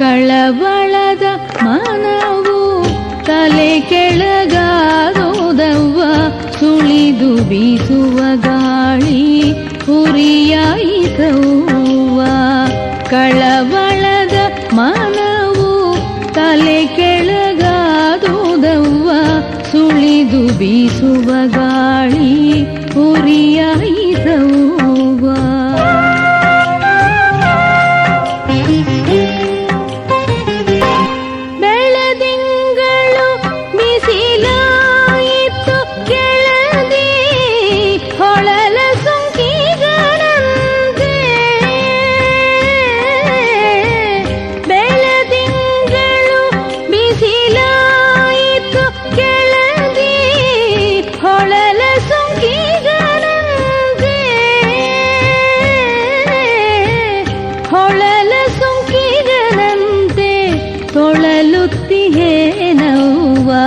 ಕಳವಳದ ಮನವು ತಲೆ ಕೆಳಗಾದೋದವ್ವ ಸುಳಿದು ಬೀಸುವ ಗಾಳಿ ಹುರಿಯಾಯಿತವ್ವ ಕಳವಳದ ಮನವು ತಲೆ ಕೆಳಗಾದೋದವ್ವ ಸುಳಿದು ಬೀಸುವ ಗಾಳಿ జ్యోతి హే నవ్వా